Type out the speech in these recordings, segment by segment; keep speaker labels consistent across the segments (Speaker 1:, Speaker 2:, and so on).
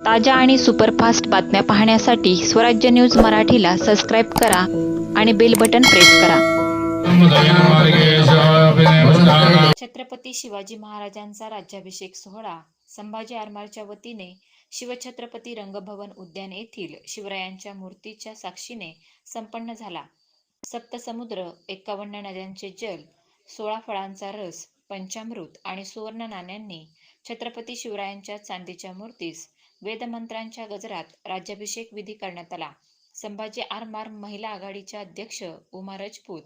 Speaker 1: ताज्या आणि सुपरफास्ट बातम्या पाहण्यासाठी स्वराज्य न्यूज मराठीला सबस्क्राईब करा आणि बेल बटन प्रेस करा. छत्रपती शिवाजी महाराजांचा राज्याभिषेक सोहळा संभाजी आरमारच्या वतीने शिवछत्रपती रंगभवन उद्यान येथील शिवरायांच्या मूर्तीच्या साक्षीने संपन्न झाला. सप्तसमुद्र एक्कावन्न नद्यांचे जल सोळा फळांचा रस पंचामृत आणि सुवर्ण नाण्यांनी छत्रपती शिवरायांच्या चांदीच्या मूर्तीस वेदमंत्रांच्या गजरात राज्याभिषेक विधी करण्यात आला. संभाजी आरमार महिला आघाडीच्या अध्यक्ष उमा राजपूत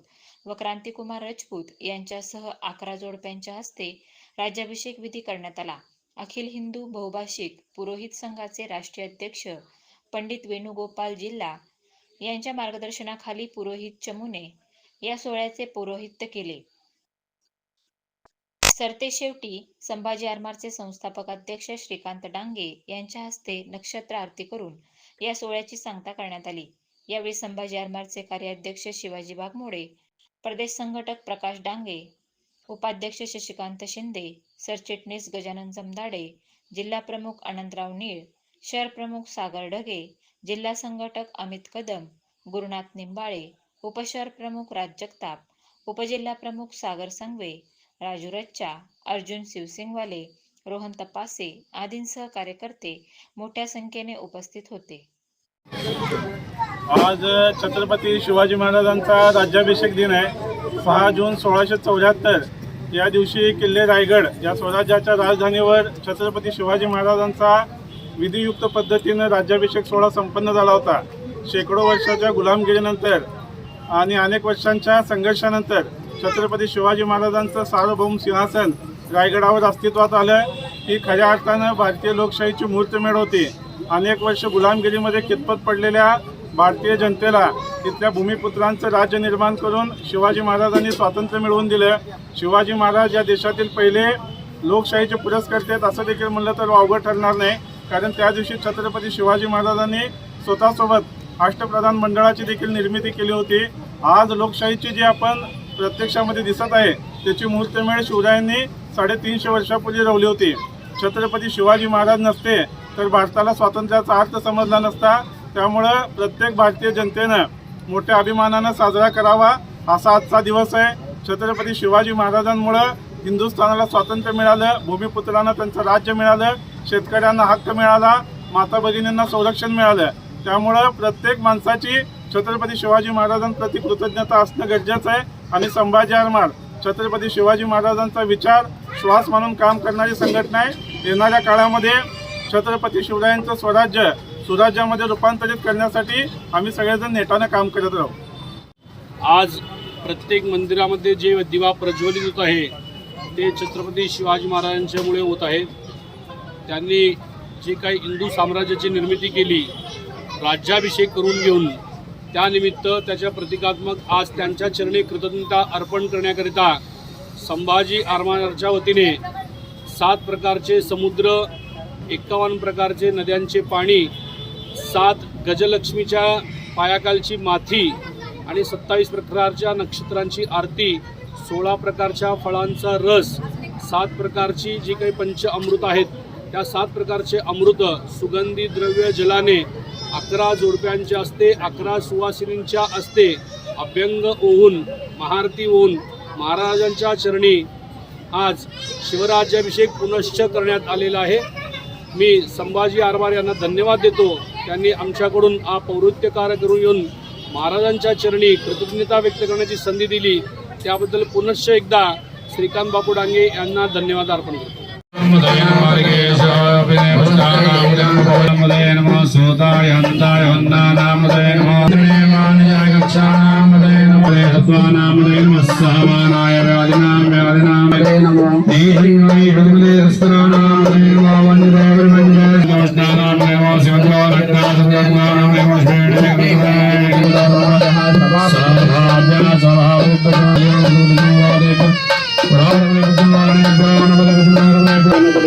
Speaker 1: व क्रांतिकुमार राजपूत यांच्यासह अकरा जोडप्यांच्या हस्ते राज्याभिषेक विधी करण्यात आला. अखिल हिंदू बहुभाषिक पुरोहित संघाचे राष्ट्रीय अध्यक्ष पंडित वेणुगोपाल जिल्हा यांच्या मार्गदर्शनाखाली पुरोहित चमूने या सोहळ्याचे पौरोहित्य केले. सरतेशेवटी संभाजी आरमारचे संस्थापक अध्यक्ष श्रीकांत डांगे यांच्या हस्ते नक्षत्र आरती करून या सोहळ्याची सांगता करण्यात आली. यावेळी संभाजी आरमारचे कार्याध्यक्ष शिवाजी बागमोडे प्रदेश संघटक प्रकाश डांगे उपाध्यक्ष शशिकांत शिंदे सरचिटणीस गजानन जमदाडे जिल्हा प्रमुख आनंदराव नीळ शहर प्रमुख सागर ढगे जिल्हा संघटक अमित कदम गुरुनाथ निंबाळे उपशहर प्रमुख राज जगताप उपजिल्हा प्रमुख सागर संगवे राजू रच्चा अर्जुन शिवसिंगवाले रोहन तपासे आदींसह कार्यकर्ते मोठ्या संख्येने उपस्थित होते.
Speaker 2: आज छत्रपती शिवाजी महाराजांचा राज्याभिषेक दिन आहे. सहा जून सोळाशे चौऱ्याहत्तर या दिवशी किल्ले रायगड या स्वराज्याच्या राजधानीवर छत्रपती शिवाजी महाराजांचा विधियुक्त पद्धतीनं राज्याभिषेक सोहळा संपन्न झाला होता. शेकडो वर्षाच्या गुलामगिरीनंतर आणि अनेक वर्षांच्या संघर्षानंतर छत्रपती शिवाजी महाराजांचं सार्वभौम सिंहासन रायगडावर अस्तित्वात आलं ही खऱ्या अर्थानं भारतीय लोकशाहीची मूर्तमेढ होती. अनेक वर्ष गुलामगिरीमध्ये कितपत पडलेल्या भारतीय जनतेला तिथल्या भूमिपुत्रांचं राज्य निर्माण करून शिवाजी महाराजांनी स्वातंत्र्य मिळवून दिलं. शिवाजी महाराज या देशातील पहिले लोकशाहीचे पुरस्कर्ते आहेत असं देखील म्हणलं तर अवघड ठरणार नाही. कारण त्या दिवशी छत्रपती शिवाजी महाराजांनी स्वतःसोबत अष्टप्रधान मंडळाची देखील निर्मिती केली होती. आज लोकशाहीची जी आपण प्रत्यक्षामध्ये दिसत आहे. त्याची मुहूर्तमेळ शिवरायांनी साडेतीनशे वर्षापूर्वी रवली होती. छत्रपती शिवाजी महाराज नसते तर भारताला स्वातंत्र्याचा अर्थ समजला नसता. त्यामुळं प्रत्येक भारतीय जनतेनं मोठ्या अभिमानानं साजरा करावा असा आजचा दिवस आहे. छत्रपती शिवाजी महाराजांमुळं हिंदुस्थानाला स्वातंत्र्य मिळालं भूमिपुत्रांना त्यांचं राज्य मिळालं शेतकऱ्यांना हक्क मिळाला माता भगिनींना संरक्षण मिळालं. त्यामुळं प्रत्येक माणसाची छत्रपती शिवाजी महाराजांप्रती कृतज्ञता असणं गरजेचं आहे. आणि संभाजी आरमार छत्रपती शिवाजी महाराजांचा विचार श्वास म्हणून काम करणारी संघटना आहे. येणाऱ्या काळामध्ये छत्रपती शिवरायांचं स्वराज्य सुराज्यामध्ये रूपांतरित करण्यासाठी आम्ही सगळेजण नेटानं काम करत राहू.
Speaker 3: आज प्रत्येक मंदिरामध्ये जे दिवा प्रज्वलित होत आहे ते छत्रपती शिवाजी महाराजांच्यामुळे होत आहे. त्यांनी जे काही हिंदू साम्राज्याची निर्मिती केली राज्याभिषेक करून घेऊन त्यानिमित्त त्याच्या प्रतिकात्मक आज त्यांच्या चरणी कृतज्ञता अर्पण करण्याकरिता संभाजी आरमारच्या वतीने सात प्रकारचे समुद्र एक्कावन्न प्रकारचे नद्यांचे पाणी सात गजलक्ष्मीच्या पायाकालची माथी आणि सत्तावीस प्रकारच्या नक्षत्रांची आरती सोळा प्रकारच्या फळांचा रस सात प्रकारची जी काही पंच अमृत आहेत त्या सात प्रकारचे अमृत सुगंधी द्रव्य जलाने अकरा जोडप्यांच्या असते अकरा सुवासिनींच्या असते. अभ्यंग ओहून महारती होऊन महाराजांच्या चरणी आज शिवराज्याभिषेक पुनश्च करण्यात आलेला आहे. मी संभाजी आरबार यांना धन्यवाद देतो. त्यांनी आमच्याकडून हा पौरोहित्य कार्यक्रम करून येऊन महाराजांच्या चरणी कृतज्ञता व्यक्त करण्याची संधी दिली. त्याबद्दल पुनश्च एकदा श्रीकांत बापू डांगे यांना धन्यवाद अर्पण करतो.
Speaker 4: సూతాయ హంతాయ హన్నానామదయ నమో ద్రేమానియాయ గచ్ఛానామదయ నమో వేదత్వానామదయ నమః సామానాయ వ్యాధినాం వ్యాధినామదయ నమో దేహింగై హృదయస్తనా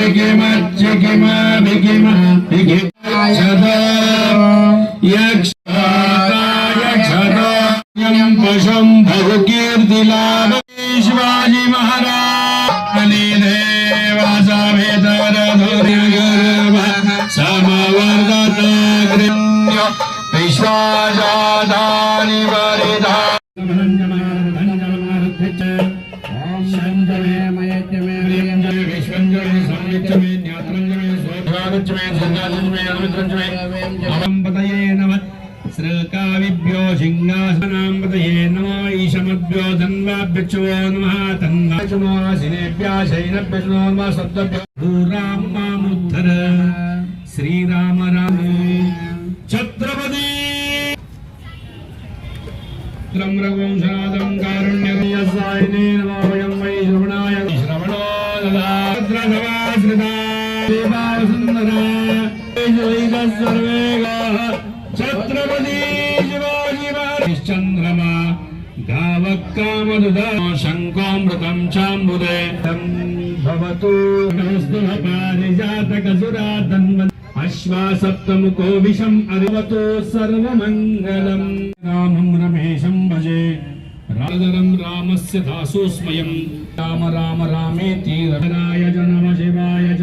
Speaker 4: విగిమ జగిమ విగిమ విగిమ సదా యక్ష పశం బహు కీర్తిలాభ శివాజీ మహారాజీ దేవాసాభేతరధుర్యగర్భ సమవర్ధత విశ్వా സാന്നിധ്യമേ
Speaker 5: ജ്ഞാത്രഞ്ജമേ സ്വഭാവജ്യമേ സർഗാജമേ അനുമിത്രഞ്ജമേ അവംപതയേ നമ. ശ്രീകാവിഭ്യോ സിംഹാസനാംപതയേ നമോ. ഈശമദ്ഭ്യോ ധന്വാഭ്യക്ഷോ നമ. തന്വാചമോ ശിനേഭ്യ ശൈനഭ്യക്ഷോ നമ. ശബ്ദഭ്യോ ഭൂരാം മാമുദ്ധര. ശ്രീരാമ രാമ. ഛത്രപതി ം. കാരുണ്യ സായനേന छत्रपती शिवाजी महाराजचन्द्रमा गावक्कामदुदा शङ्कोऽमृतं चाम्बुदे तं भवतु नमस्तु अश्वासप्तमुखो विषम् अरिवतो सर्वमङ्गलम्। रामं रमेशं भजे। राजरं रामस्य दासोऽस्मयं राम राम रामेति रमणाय च नम शिवाय च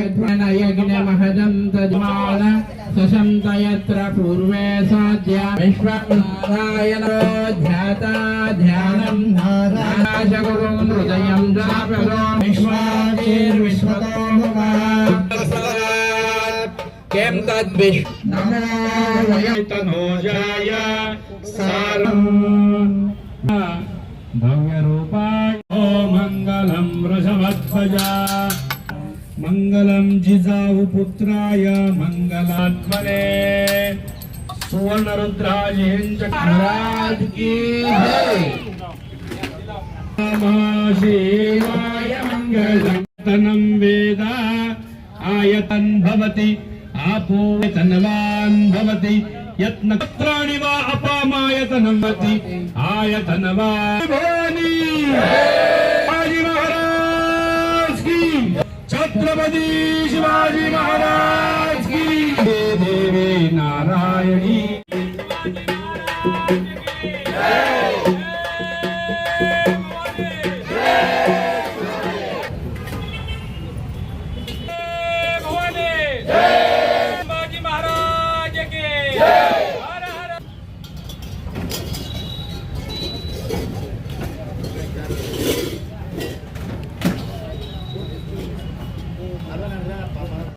Speaker 4: त्रिपाधूर्यज्ञमहदं तद्माल सशन्त यत्र पूर्वे साध्य। विश्वनारायणो ध्याता ध्यानं। नारायणगुरुं हृदयं जापदो विश्वाकीर्विश्वतो किं तद्विश्व नमो वयं
Speaker 5: भव्यरूपाय मङ्गलं वृषभध्वजा। मङ्गलं जिजाऊपुत्राय मङ्गलात्मने सुवर्णरुद्राजेन्द्र
Speaker 4: महाराज की जय
Speaker 5: शिवाय मङ्गलं तनं वेद आयतन् भवति आपो तन्वान् भवति यत्नत्राणि वा अपामायतनं छत्रपती शिवाजी महाराज की देवी नारायणी.